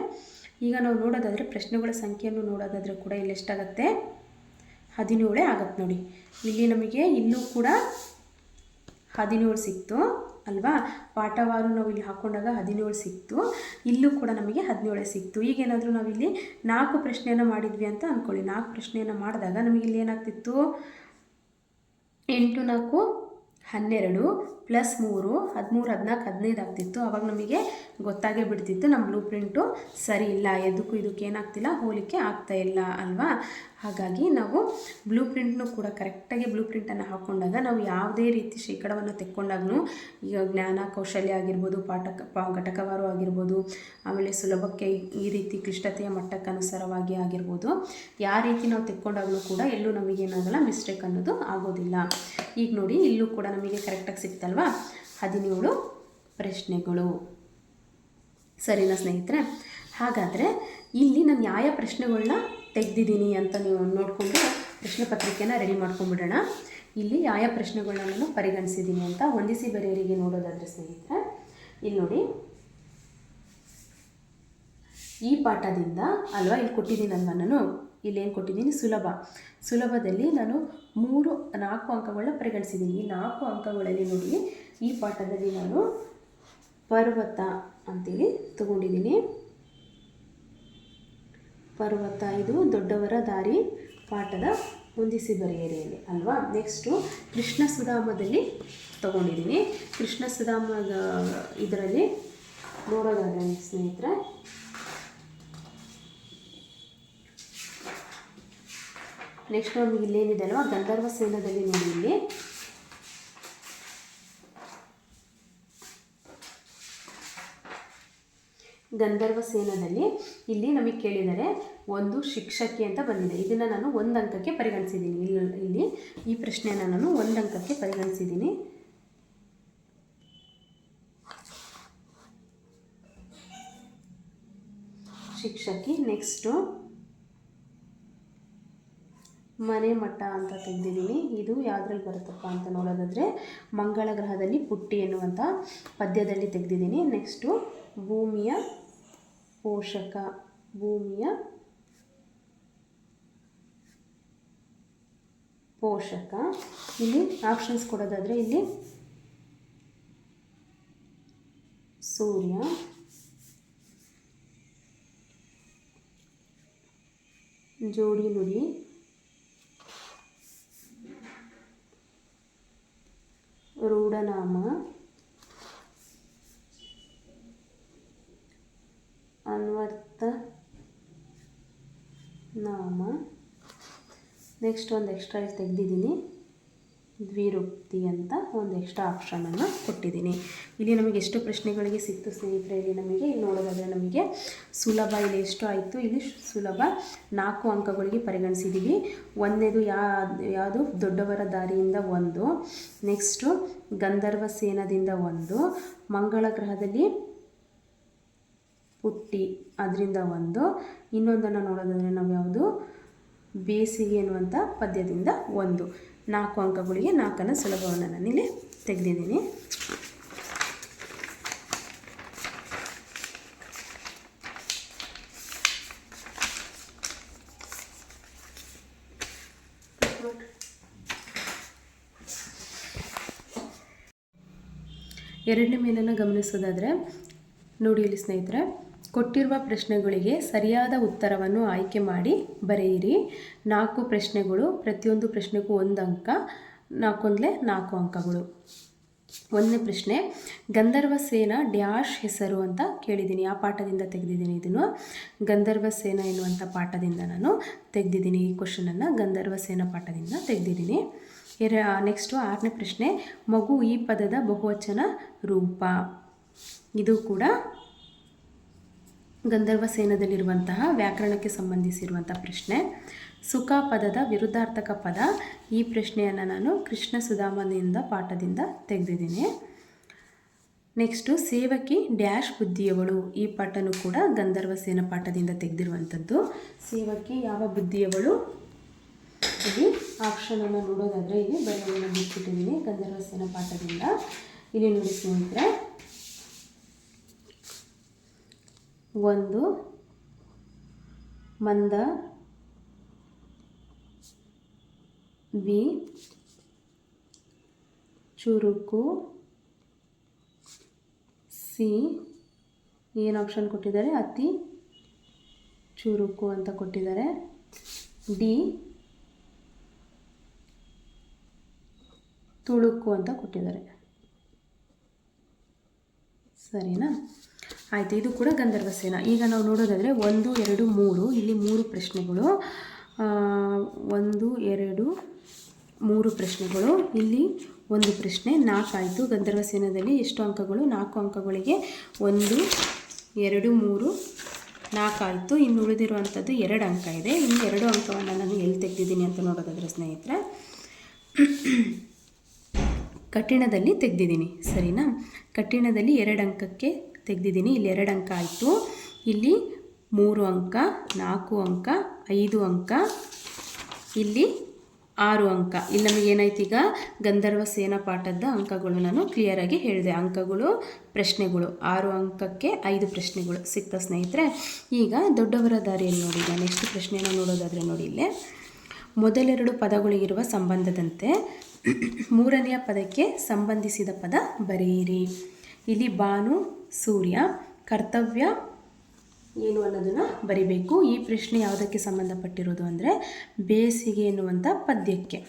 ಈಗ ನಾವು ನೋಡೋದಾದರೆ ಪ್ರಶ್ನೆಗಳ ಸಂಖ್ಯೆಯನ್ನು ನೋಡೋದಾದರೆ ಕೂಡ ಇಲ್ಲಿ ಎಷ್ಟಾಗತ್ತೆ? ಹದಿನೇಳೇ ಆಗತ್ತೆ ನೋಡಿ. ಇಲ್ಲಿ ನಮಗೆ ಇನ್ನೂ ಕೂಡ ಹದಿನೇಳು ಸಿಕ್ತು, ಅಲ್ವಾ? ಪಾಠವಾರು ನಾವು ಇಲ್ಲಿ ಹಾಕ್ಕೊಂಡಾಗ ಹದಿನೇಳು ಸಿಕ್ತು. ಇಲ್ಲೂ ಕೂಡ ನಮಗೆ ಹದಿನೇಳೇ ಸಿಕ್ತು. ಈಗೇನಾದರೂ ನಾವಿಲ್ಲಿ ನಾಲ್ಕು ಪ್ರಶ್ನೆಯನ್ನು ಮಾಡಿದ್ವಿ ಅಂತ ಅಂದ್ಕೊಳ್ಳಿ ನಾಲ್ಕು ಪ್ರಶ್ನೆಯನ್ನು ಮಾಡಿದಾಗ ನಮಗೆ ಇಲ್ಲಿ ಏನಾಗ್ತಿತ್ತು? ಎಂಟು, ನಾಲ್ಕು, ಹನ್ನೆರಡು ಪ್ಲಸ್ ಮೂರು, ಹದಿಮೂರು, ಹದಿನಾಲ್ಕು, ಹದಿನೈದು ಆಗ್ತಿತ್ತು. ಅವಾಗ ನಮಗೆ ಗೊತ್ತಾಗೇ ಬಿಡ್ತಿತ್ತು ನಮ್ಮ ಬ್ಲೂ ಪ್ರಿಂಟು ಸರಿ ಇಲ್ಲ, ಎದಕ್ಕೂ ಇದಕ್ಕೆ ಏನಾಗ್ತಿಲ್ಲ, ಹೋಲಿಕೆ ಆಗ್ತಾ ಇಲ್ಲ ಅಲ್ವಾ? ಹಾಗಾಗಿ ನಾವು ಬ್ಲೂ ಪ್ರಿಂಟ್ನು ಕೂಡ ಕರೆಕ್ಟಾಗಿ ಬ್ಲೂ ಪ್ರಿಂಟನ್ನು ಹಾಕ್ಕೊಂಡಾಗ ನಾವು ಯಾವುದೇ ರೀತಿ ಶೇಕಡವನ್ನು ತೆಕ್ಕೊಂಡಾಗೂ ಈಗ ಜ್ಞಾನ, ಕೌಶಲ್ಯ ಆಗಿರ್ಬೋದು ಪಾಠ ಪ, ಘಟಕವಾರು ಆಗಿರ್ಬೋದು, ಆಮೇಲೆ ಸುಲಭಕ್ಕೆ ಈ ರೀತಿ ಕ್ಲಿಷ್ಟತೆಯ ಮಟ್ಟಕ್ಕನುಸಾರವಾಗಿ ಆಗಿರ್ಬೋದು, ಯಾವ ರೀತಿ ನಾವು ತೆಕ್ಕೊಂಡಾಗಲೂ ಕೂಡ ಎಲ್ಲೂ ನಮಗೇನಾಗಲ್ಲ, ಮಿಸ್ಟೇಕ್ ಅನ್ನೋದು ಆಗೋದಿಲ್ಲ. ಈಗ ನೋಡಿ, ಇಲ್ಲೂ ಕೂಡ ನಮಗೆ ಕರೆಕ್ಟಾಗಿ ಸಿಕ್ತಲ್ವಾ ಹದಿನೇಳು ಪ್ರಶ್ನೆಗಳು. ಸರಿನಾ ಸ್ನೇಹಿತರೆ? ಹಾಗಾದರೆ ಇಲ್ಲಿ ನಾನು ಯಾವ ಪ್ರಶ್ನೆಗಳನ್ನ ತೆಗೆದಿದ್ದೀನಿ ಅಂತ ನೀವು ನೋಡಿಕೊಂಡು ಪ್ರಶ್ನೆ ಪತ್ರಿಕೆನ ರೆಡಿ ಮಾಡ್ಕೊಂಡ್ಬಿಡೋಣ. ಇಲ್ಲಿ ಯಾವ ಪ್ರಶ್ನೆಗಳನ್ನ ನಾನು ಪರಿಗಣಿಸಿದ್ದೀನಿ ಅಂತ ಹೊಂದಿಸಿ ಬರೆಯರಿಗೆ ನೋಡೋದಾದರೆ ಸ್ನೇಹಿತರೆ, ಇಲ್ಲಿ ನೋಡಿ. ಈ ಪಾಠದಿಂದ ಅಲ್ವಾ ಇಲ್ಲಿ ಕೊಟ್ಟಿದ್ದೀನಲ್ವ ನಾನು ಇಲ್ಲಿ ಏನು ಕೊಟ್ಟಿದ್ದೀನಿ? ಸುಲಭ. ಸುಲಭದಲ್ಲಿ ನಾನು ಮೂರು, ನಾಲ್ಕು ಅಂಕಗಳನ್ನ ಪರಿಗಣಿಸಿದ್ದೀನಿ. ಈ ನಾಲ್ಕು ಅಂಕಗಳಲ್ಲಿ ನೋಡಿ, ಈ ಪಾಠದಲ್ಲಿ ನಾನು ಪರ್ವತ ಅಂತೇಳಿ ತಗೊಂಡಿದ್ದೀನಿ. ಪರ್ವತ, ಇದು ದೊಡ್ಡವರ ದಾರಿ ಪಾಠದ ಹೊಂದಿಸಿ ಬರೆಯರೆಯಲ್ಲಿ ಅಲ್ವಾ? ನೆಕ್ಸ್ಟು ಕೃಷ್ಣ ಸುಧಾಮದಲ್ಲಿ ತಗೊಂಡಿದ್ದೀನಿ. ಕೃಷ್ಣ ಸುಧಾಮದ ಇದರಲ್ಲಿ ನೋಡೋದಾದ್ರೆ, ಸ್ನೇಹಿತರೆ ನೆಕ್ಸ್ಟ್ ನಮಗೆ ಇಲ್ಲೇನಿದೆ ಅಲ್ವಾ? ಗಂಧರ್ವ ಸೇನದಲ್ಲಿ ನೋಡಿ ಇಲ್ಲಿ. ಗಂಧರ್ವ ಸೇನದಲ್ಲಿ ಇಲ್ಲಿ ನಮಗೆ ಕೇಳಿದರೆ ಒಂದು ಶಿಕ್ಷಕಿ ಅಂತ ಬಂದಿದೆ. ಇದನ್ನು ನಾನು ಒಂದು ಅಂಕಕ್ಕೆ ಪರಿಗಣಿಸಿದ್ದೀನಿ ಇಲ್ಲಿ ಇಲ್ಲಿ ಈ ಪ್ರಶ್ನೆಯನ್ನು ನಾನು ಒಂದು ಅಂಕಕ್ಕೆ ಪರಿಗಣಿಸಿದ್ದೀನಿ ಶಿಕ್ಷಕಿ, ನೆಕ್ಸ್ಟು ಮನೆ ಮಠ ಅಂತ ತೆಗೆದಿದ್ದೀನಿ. ಇದು ಯಾವುದ್ರಲ್ಲಿ ಬರುತ್ತಪ್ಪ ಅಂತ ನೋಡೋದಾದರೆ ಮಂಗಳ ಗ್ರಹದಲ್ಲಿ ಪುಟ್ಟಿ ಎನ್ನುವಂಥ ಪದ್ಯದಲ್ಲಿ ತೆಗೆದಿದ್ದೀನಿ. ನೆಕ್ಸ್ಟು ಭೂಮಿಯ ಪೋಷಕ ಭೂಮಿಯ ಪೋಷಕ. ಇಲ್ಲಿ ಆಪ್ಷನ್ಸ್ ಕೊಡೋದಾದರೆ ಇಲ್ಲಿ ಸೂರ್ಯ, ಜೋಡಿ ನುಡಿ ರೂಢನಾಮ. ಅನ್ವರ್ಥ ನಾಮ. ನೆಕ್ಸ್ಟ್ ಒಂದು ಎಕ್ಸ್ಟ್ರಾ ತೆಗೆದಿದ್ದೀನಿ. ದ್ವಿರುಕ್ತಿ ಅಂತ ಒಂದು ಎಕ್ಸ್ಟ್ರಾ ಆಪ್ಷನನ್ನು ಕೊಟ್ಟಿದ್ದೀನಿ. ಇಲ್ಲಿ ನಮಗೆ ಎಷ್ಟು ಪ್ರಶ್ನೆಗಳಿಗೆ ಸಿಕ್ತು ಸ್ನೇಹಿತರೆ? ಇಲ್ಲಿ ನಮಗೆ ಇಲ್ಲಿ ನೋಡೋದಾದರೆ ನಮಗೆ ಸುಲಭ, ಇಲ್ಲಿ ಎಷ್ಟು ಆಯಿತು? ಇಲ್ಲಿ ಸುಲಭ ನಾಲ್ಕು ಅಂಕಗಳಿಗೆ ಪರಿಗಣಿಸಿದ್ದೀವಿ ಒಂದನೇದು ಯಾವುದು? ದೊಡ್ಡವರ ದಾರಿಯಿಂದ ಒಂದು. ನೆಕ್ಸ್ಟು ಗಂಧರ್ವ ಸೇನದಿಂದ ಒಂದು. ಮಂಗಳ ಗ್ರಹದಲ್ಲಿ ಪುಟ್ಟಿ ಅದರಿಂದ ಒಂದು. ಇನ್ನೊಂದನ್ನು ನೋಡೋದಾದರೆ ನಾವು ಯಾವುದು ಬೇಸಿಗೆ ಎನ್ನುವಂಥ ಪದ್ಯದಿಂದ ಒಂದು. ನಾಲ್ಕು ಅಂಕಗಳಿಗೆ ನಾಲ್ಕನ್ನು ಸುಲಭವನ್ನು ನಾನಿಲ್ಲಿ ತೆಗೆದಿದ್ದೀನಿ. ಎರಡನೇ ಮೇಲನ್ನು ಗಮನಿಸೋದಾದರೆ ನೋಡಿ ಇಲ್ಲಿ ಸ್ನೇಹಿತರೆ ಕೊಟ್ಟಿರುವ ಪ್ರಶ್ನೆಗಳಿಗೆ ಸರಿಯಾದ ಉತ್ತರವನ್ನು ಆಯ್ಕೆ ಮಾಡಿ ಬರೆಯಿರಿ. ನಾಲ್ಕು ಪ್ರಶ್ನೆಗಳು, ಪ್ರತಿಯೊಂದು ಪ್ರಶ್ನೆಗೂ ಒಂದು ಅಂಕ, ನಾಲ್ಕೊಂದಲೇ ನಾಲ್ಕು ಅಂಕಗಳು. ಒಂದನೇ ಪ್ರಶ್ನೆ, ಗಂಧರ್ವ ಸೇನ ಡ್ಯಾಶ್ ಹೆಸರು ಅಂತ ಕೇಳಿದ್ದೀನಿ. ಆ ಪಾಠದಿಂದ ತೆಗೆದಿದ್ದೀನಿ ಇದನ್ನು. ಗಂಧರ್ವ ಸೇನ ಎನ್ನುವಂಥ ಪಾಠದಿಂದ ನಾನು ತೆಗೆದಿದ್ದೀನಿ ಈ ಕ್ವಶನನ್ನು ಗಂಧರ್ವ ಸೇನ ಪಾಠದಿಂದ ತೆಗೆದಿದ್ದೀನಿ. ಎರ ನೆಕ್ಸ್ಟು ಆರನೇ ಪ್ರಶ್ನೆ, ಮಗು ಈ ಪದದ ಬಹುವಚನ ರೂಪ. ಇದು ಕೂಡ ಗಂಧರ್ವ ಸೇನದಲ್ಲಿರುವಂತಹ ವ್ಯಾಕರಣಕ್ಕೆ ಸಂಬಂಧಿಸಿರುವಂಥ ಪ್ರಶ್ನೆ. ಸುಖ ಪದದ ವಿರುದ್ಧಾರ್ಥಕ ಪದ. ಈ ಪ್ರಶ್ನೆಯನ್ನು ನಾನು ಕೃಷ್ಣ ಸುಧಾಮನಿಂದ ಪಾಠದಿಂದ ತೆಗೆದಿದ್ದೀನಿ. ನೆಕ್ಸ್ಟು, ಸೇವಕಿ ಡ್ಯಾಶ್ ಬುದ್ಧಿಯವಳು. ಈ ಪಾಠನೂ ಕೂಡ ಗಂಧರ್ವ ಸೇನ ಪಾಠದಿಂದ ತೆಗೆದಿರುವಂಥದ್ದು. ಸೇವಕಿ ಯಾವ ಬುದ್ಧಿಯವಳು? ಇಲ್ಲಿ ಆಪ್ಷನನ್ನು ನೋಡೋದಾದರೆ ಇಲ್ಲಿ ಬರೆಯನ್ನು ಬಿಟ್ಬಿಟ್ಟಿದ್ದೀನಿ ಗಂಧರ್ವ ಸೇನ ಪಾಠದಿಂದ. ಇಲ್ಲಿ ನೋಡಿ ಸ್ನೇಹಿತರೆ ಒಂದು ಮಂದ ಬಿ ಚುರುಕು ಸಿ ಏನು ಆಪ್ಷನ್ ಕೊಟ್ಟಿದ್ದಾರೆ? ಅತಿ ಚುರುಕು ಅಂತ ಕೊಟ್ಟಿದ್ದಾರೆ. ಡಿ ತುಳುಕು ಅಂತ ಕೊಟ್ಟಿದ್ದಾರೆ. ಸರಿನಾ? ಆಯಿತು, ಇದು ಕೂಡ ಗಂಧರ್ವ ಸೇನ. ಈಗ ನಾವು ನೋಡೋದಾದರೆ ಒಂದು, ಎರಡು, ಮೂರು, ಇಲ್ಲಿ ಮೂರು ಪ್ರಶ್ನೆಗಳು. ಒಂದು, ಎರಡು, ಮೂರು ಪ್ರಶ್ನೆಗಳು. ಇಲ್ಲಿ ಒಂದು ಪ್ರಶ್ನೆ ನಾಲ್ಕಾಯಿತು ಗಂಧರ್ವ ಸೇನದಲ್ಲಿ ಎಷ್ಟು ಅಂಕಗಳು? ನಾಲ್ಕು ಅಂಕಗಳಿಗೆ ಒಂದು, ಎರಡು, ಮೂರು ನಾಲ್ಕಾಯಿತು ಇನ್ನು ಉಳಿದಿರುವಂಥದ್ದು ಎರಡು ಅಂಕ ಇದೆ. ಇನ್ನು ಎರಡು ಅಂಕವನ್ನು ನಾನು ಎಲ್ಲಿ ತೆಗೆದಿದ್ದೀನಿ ಅಂತ ನೋಡೋದಾದರೆ ಸ್ನೇಹಿತರೆ. ಕಠಿಣದಲ್ಲಿ ತೆಗೆದಿದ್ದೀನಿ, ಸರಿನಾ? ಕಠಿಣದಲ್ಲಿ ಎರಡು ಅಂಕಕ್ಕೆ ತೆಗೆದಿದ್ದೀನಿ. ಇಲ್ಲಿ ಎರಡು ಅಂಕ ಆಯಿತು. ಇಲ್ಲಿ ಮೂರು ಅಂಕ, ನಾಲ್ಕು ಅಂಕ, ಐದು ಅಂಕ, ಇಲ್ಲಿ ಆರು ಅಂಕ. ಇಲ್ಲಿ ನಮಗೆ ಏನಾಯ್ತು ಈಗ? ಗಂಧರ್ವ ಸೇನಾ ಪಾಠದ ಅಂಕಗಳು ನಾನು ಕ್ಲಿಯರಾಗಿ ಹೇಳಿದೆ. ಅಂಕಗಳು, ಪ್ರಶ್ನೆಗಳು. ಆರು ಅಂಕಕ್ಕೆ ಐದು ಪ್ರಶ್ನೆಗಳು ಸಿಕ್ತ ಸ್ನೇಹಿತರೆ. ಈಗ ದೊಡ್ಡವರ ದಾರಿಯಲ್ಲಿ ನೋಡಿ ಈಗ ನೆಕ್ಸ್ಟ್ ಪ್ರಶ್ನೆಯನ್ನು ನೋಡೋದಾದರೆ ನೋಡಿ ಇಲ್ಲೇ. ಮೊದಲೆರಡು ಪದಗಳಿಗಿರುವ ಸಂಬಂಧದಂತೆ, ಮೂರನೆಯ ಪದಕ್ಕೆ ಸಂಬಂಧಿಸಿದ ಪದ ಬರೆಯಿರಿ ಇಲ್ಲಿ ಬಾನು, ಸೂರ್ಯ, ಕರ್ತವ್ಯ ಏನು ಅನ್ನೋದನ್ನು ಬರಿಬೇಕು. ಈ ಪ್ರಶ್ನೆ ಯಾವುದಕ್ಕೆ ಸಂಬಂಧಪಟ್ಟಿರೋದು ಅಂದರೆ ಬೇಸಿಗೆ ಎನ್ನುವಂಥ ಪದ್ಯಕ್ಕೆ.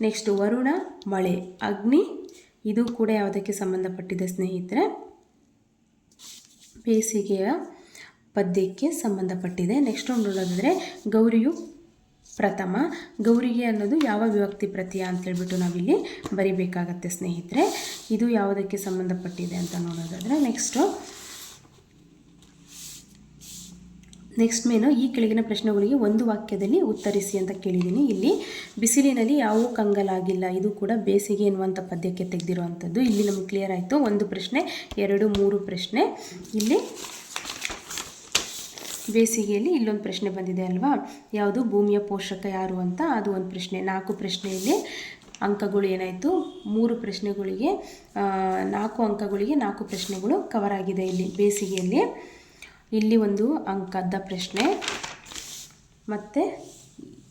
ನೆಕ್ಸ್ಟ್ ವರುಣ, ಮಳೆ, ಅಗ್ನಿ, ಇದು ಕೂಡ ಯಾವುದಕ್ಕೆ ಸಂಬಂಧಪಟ್ಟಿದೆ ಸ್ನೇಹಿತರೆ? ಬೇಸಿಗೆಯ ಪದ್ಯಕ್ಕೆ ಸಂಬಂಧಪಟ್ಟಿದೆ. ನೆಕ್ಸ್ಟ್ ಒಂದು ನೋಡೋದಾದರೆ ಗೌರಿಯು ಪ್ರಥಮ ಗೌರಿಗೆ ಅನ್ನೋದು ಯಾವ ವಿಭಕ್ತಿ ಪ್ರತ್ಯಯ ಅಂತ ಹೇಳ್ಬಿಟ್ಟು ನಾವಿಲ್ಲಿ ಬರಿಬೇಕಾಗತ್ತೆ ಸ್ನೇಹಿತರೆ. ಇದು ಯಾವುದಕ್ಕೆ ಸಂಬಂಧಪಟ್ಟಿದೆ ಅಂತ ನೋಡೋದಾದರೆ ನೆಕ್ಸ್ಟು ನೆಕ್ಸ್ಟ್ ಮೇನು ಈ ಕೆಳಗಿನ ಪ್ರಶ್ನೆಗಳಿಗೆ ಒಂದು ವಾಕ್ಯದಲ್ಲಿ ಉತ್ತರಿಸಿ ಅಂತ ಕೇಳಿದ್ದೀನಿ. ಇಲ್ಲಿ ಬಿಸಿಲಿನಲ್ಲಿ ಯಾವ ಕಂಗಲಾಗಿಲ್ಲ ಇದು ಕೂಡ ಬೇಸಿಗೆ ಎನ್ನುವಂಥ ಪದ್ಯಕ್ಕೆ ತೆಗೆದಿರುವಂಥದ್ದು ಇಲ್ಲಿ ನಮಗೆ ಕ್ಲಿಯರ್ ಆಯಿತು. ಒಂದು ಪ್ರಶ್ನೆ, ಎರಡು, ಮೂರು ಪ್ರಶ್ನೆ. ಇಲ್ಲಿ ಬೇಸಿಗೆಯಲ್ಲಿ ಇಲ್ಲೊಂದು ಪ್ರಶ್ನೆ ಬಂದಿದೆ ಅಲ್ವಾ? ಯಾವುದು? ಭೂಮಿಯ ಪೋಷಕ ಯಾರು ಅಂತ ಅದು ಒಂದು ಪ್ರಶ್ನೆ. ನಾಲ್ಕು ಪ್ರಶ್ನೆಯಲ್ಲಿ ಅಂಕಗಳು ಏನಾಯಿತು? ಮೂರು ಪ್ರಶ್ನೆಗಳಿಗೆ ನಾಲ್ಕು ಅಂಕಗಳಿಗೆ ನಾಲ್ಕು ಪ್ರಶ್ನೆಗಳು ಕವರ್ ಆಗಿದೆ ಇಲ್ಲಿ ಬೇಸಿಗೆಯಲ್ಲಿ. ಇಲ್ಲಿ ಒಂದು ಅಂಕದ ಪ್ರಶ್ನೆ. ಮತ್ತು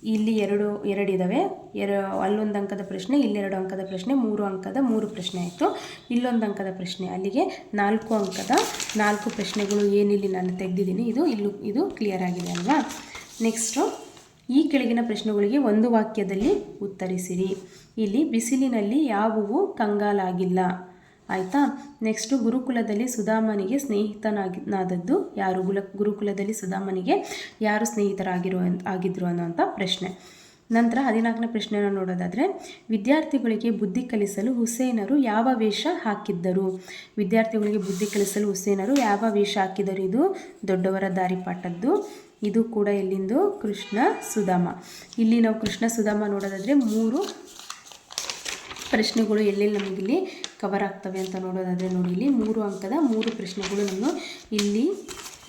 ಇಲ್ಲಿ ಎರಡು ಎರಡಿದ್ದಾವೆ ಎರ ಅಲ್ಲೊಂದು ಅಂಕದ ಪ್ರಶ್ನೆ ಇಲ್ಲೆರಡು ಅಂಕದ ಪ್ರಶ್ನೆ, ಮೂರು ಅಂಕದ ಮೂರು ಪ್ರಶ್ನೆ ಆಯಿತು. ಇಲ್ಲೊಂದು ಅಂಕದ ಪ್ರಶ್ನೆ, ಅಲ್ಲಿಗೆ ನಾಲ್ಕು ಅಂಕದ ನಾಲ್ಕು ಪ್ರಶ್ನೆಗಳು ಏನಿಲ್ಲಿ ನಾನು ತೆಗೆದಿದ್ದೀನಿ, ಇದು ಇಲ್ಲೂ, ಇದು ಕ್ಲಿಯರ್ ಆಗಿದೆ ಅಲ್ವಾ? ನೆಕ್ಸ್ಟು ಈ ಕೆಳಗಿನ ಪ್ರಶ್ನೆಗಳಿಗೆ ಒಂದು ವಾಕ್ಯದಲ್ಲಿ ಉತ್ತರಿಸಿರಿ. ಇಲ್ಲಿ ಬಿಸಿಲಿನಲ್ಲಿ ಯಾವುವು ಕಂಗಾಲಾಗಿಲ್ಲ. ಆಯಿತಾ? ನೆಕ್ಸ್ಟು ಗುರುಕುಲದಲ್ಲಿ ಸುಧಾಮನಿಗೆ ಸ್ನೇಹಿತನಾಗಿದ್ದು ಯಾರು? ಗುಲ, ಗುರುಕುಲದಲ್ಲಿ ಸುಧಾಮನಿಗೆ ಯಾರು ಸ್ನೇಹಿತರಾಗಿರೋ, ಆಗಿದ್ರು ಅನ್ನೋಂಥ ಪ್ರಶ್ನೆ. ನಂತರ ಹದಿನಾಲ್ಕನೇ ಪ್ರಶ್ನೆಯನ್ನು ನೋಡೋದಾದರೆ, ವಿದ್ಯಾರ್ಥಿಗಳಿಗೆ ಬುದ್ಧಿ ಕಲಿಸಲು ಹುಸೇನರು ಯಾವ ವೇಷ ಹಾಕಿದ್ದರು? ವಿದ್ಯಾರ್ಥಿಗಳಿಗೆ ಬುದ್ಧಿ ಕಲಿಸಲು ಹುಸೇನರು ಯಾವ ವೇಷ ಹಾಕಿದರು ಇದು ದೊಡ್ಡವರ ದಾರಿಪಾಠದ್ದು ಇದು ಕೂಡ ಎಲ್ಲಿಂದು? ಕೃಷ್ಣ ಸುಧಾಮ. ಇಲ್ಲಿ ನಾವು ಕೃಷ್ಣ ಸುಧಾಮ ನೋಡೋದಾದರೆ ಮೂರು ಪ್ರಶ್ನೆಗಳು ಎಲ್ಲೆಲ್ಲಿ ನಮಗಿಲ್ಲಿ ಕವರ್ ಆಗ್ತವೆ ಅಂತ ನೋಡೋದಾದರೆ ನೋಡಿ, ಇಲ್ಲಿ ಮೂರು ಅಂಕದ ಮೂರು ಪ್ರಶ್ನೆಗಳು ನಾನು ಇಲ್ಲಿ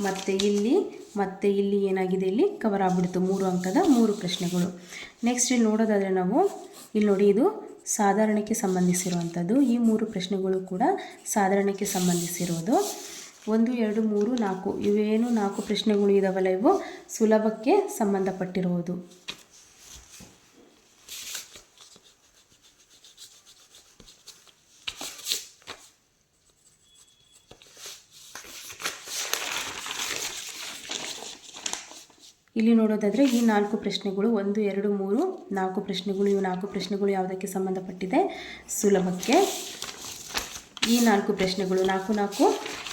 ಮತ್ತು ಇಲ್ಲಿ ಮತ್ತು ಇಲ್ಲಿ ಏನಾಗಿದೆ ಇಲ್ಲಿ ಕವರ್ ಆಗ್ಬಿಡ್ತು ಮೂರು ಅಂಕದ ಮೂರು ಪ್ರಶ್ನೆಗಳು. ನೆಕ್ಸ್ಟ್ ಇಲ್ಲಿ ನೋಡೋದಾದರೆ ನಾವು ಇಲ್ಲಿ ನೋಡಿ, ಇದು ಸಾಧಾರಣಕ್ಕೆ ಸಂಬಂಧಿಸಿರುವಂಥದ್ದು. ಈ ಮೂರು ಪ್ರಶ್ನೆಗಳು ಕೂಡ ಸಾಧಾರಣಕ್ಕೆ ಸಂಬಂಧಿಸಿರೋದು. ಒಂದು, ಎರಡು, ಮೂರು, ನಾಲ್ಕು, ಇವೇನು ನಾಲ್ಕು ಪ್ರಶ್ನೆಗಳು ಇದಾವಲ್ಲ ಇವು ಸುಲಭಕ್ಕೆ ಸಂಬಂಧಪಟ್ಟಿರುವುದು ಇಲ್ಲಿ ನೋಡೋದಾದರೆ ಈ ನಾಲ್ಕು ಪ್ರಶ್ನೆಗಳು ಒಂದು, ಎರಡು, ಮೂರು, ನಾಲ್ಕು ಪ್ರಶ್ನೆಗಳು, ಇವು ನಾಲ್ಕು ಪ್ರಶ್ನೆಗಳು ಯಾವುದಕ್ಕೆ ಸಂಬಂಧಪಟ್ಟಿದೆ? ಸುಲಭಕ್ಕೆ. ಈ ನಾಲ್ಕು ಪ್ರಶ್ನೆಗಳು, ನಾಲ್ಕು ನಾಲ್ಕು,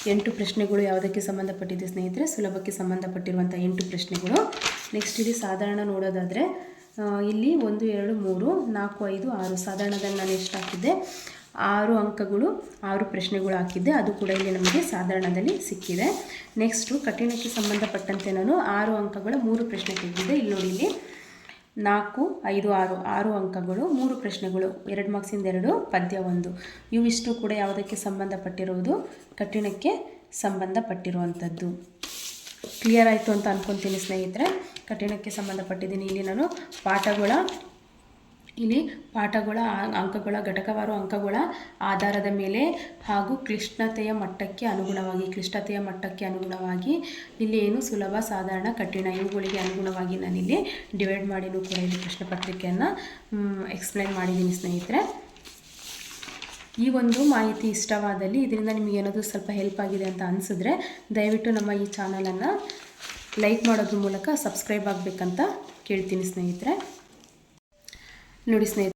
ಎಂಟು ಪ್ರಶ್ನೆಗಳು ಯಾವುದಕ್ಕೆ ಸಂಬಂಧಪಟ್ಟಿದೆ ಸ್ನೇಹಿತರೆ? ಸುಲಭಕ್ಕೆ ಸಂಬಂಧಪಟ್ಟಿರುವಂಥ ಎಂಟು ಪ್ರಶ್ನೆಗಳು. ನೆಕ್ಸ್ಟ್ ಇಲ್ಲಿ ಸಾಧಾರಣ ನೋಡೋದಾದರೆ ಇಲ್ಲಿ ಒಂದು, ಎರಡು, ಮೂರು, ನಾಲ್ಕು, ಐದು, ಆರು, ಸಾಧಾರಣದಲ್ಲಿ ನಾನು ಎಷ್ಟು ಹಾಕಿದ್ದೆ ಆರು ಅಂಕಗಳು, ಆರು ಪ್ರಶ್ನೆಗಳು ಹಾಕಿದ್ದೆ. ಅದು ಕೂಡ ಇಲ್ಲಿ ನಮಗೆ ಸಾಧಾರಣದಲ್ಲಿ ಸಿಕ್ಕಿದೆ. ನೆಕ್ಸ್ಟು ಕಠಿಣಕ್ಕೆ ಸಂಬಂಧಪಟ್ಟಂತೆ ನಾನು ಆರು ಅಂಕಗಳ ಮೂರು ಪ್ರಶ್ನೆ ತೆಗೆದಿದ್ದೆ. ಇಲ್ಲಿ ನೋಡಿ, ಇಲ್ಲಿ ನಾಲ್ಕು, ಐದು, ಆರು ಆರು ಅಂಕಗಳು, ಮೂರು ಪ್ರಶ್ನೆಗಳು, ಎರಡು ಮಾರ್ಕ್ಸಿಂದ ಎರಡು, ಪದ್ಯ ಒಂದು. ಇವಿಷ್ಟು ಕೂಡ ಯಾವುದಕ್ಕೆ ಸಂಬಂಧಪಟ್ಟಿರುವುದು ಕಠಿಣಕ್ಕೆ ಸಂಬಂಧಪಟ್ಟಿರುವಂಥದ್ದು. ಕ್ಲಿಯರ್ ಆಯಿತು ಅಂತ ಅಂದ್ಕೊತೀನಿ ಸ್ನೇಹಿತರೆ. ಕಠಿಣಕ್ಕೆ ಸಂಬಂಧಪಟ್ಟಿದ್ದೀನಿ. ಇಲ್ಲಿ ನಾನು ಪಾಠಗಳ ಇಲ್ಲಿ ಪಾಠಗಳ ಅಂಕಗಳ, ಘಟಕವಾರು ಅಂಕಗಳ ಆಧಾರದ ಮೇಲೆ ಹಾಗೂ ಕ್ಲಿಷ್ಟತೆಯ ಮಟ್ಟಕ್ಕೆ ಅನುಗುಣವಾಗಿ, ಕ್ಲಿಷ್ಟತೆಯ ಮಟ್ಟಕ್ಕೆ ಅನುಗುಣವಾಗಿ, ಇಲ್ಲಿ ಏನು ಸುಲಭ, ಸಾಧಾರಣ, ಕಠಿಣ ಇವುಗಳಿಗೆ ಅನುಗುಣವಾಗಿ ನಾನಿಲ್ಲಿ ಡಿವೈಡ್ ಮಾಡಿನೂ ಕೂಡ ಇಲ್ಲಿ ಪ್ರಶ್ನೆ ಪತ್ರಿಕೆಯನ್ನು ಎಕ್ಸ್ಪ್ಲೈನ್ ಮಾಡಿದ್ದೀನಿ ಸ್ನೇಹಿತರೆ. ಈ ಒಂದು ಮಾಹಿತಿ ಇಷ್ಟವಾದಲ್ಲಿ ಇದರಿಂದ ನಿಮಗೆ ಏನಾದರೂ ಸ್ವಲ್ಪ ಹೆಲ್ಪ್ ಆಗಿದೆ ಅಂತ ಅನಿಸಿದ್ರೆ ದಯವಿಟ್ಟು ನಮ್ಮ ಈ ಚಾನಲನ್ನು ಲೈಕ್ ಮಾಡೋದ್ರ ಮೂಲಕ ಸಬ್ಸ್ಕ್ರೈಬ್ ಆಗಬೇಕಂತ ಕೇಳ್ತೀನಿ ಸ್ನೇಹಿತರೆ. ನೋಡಿ ಸ್ನೇಹಿತರೆ.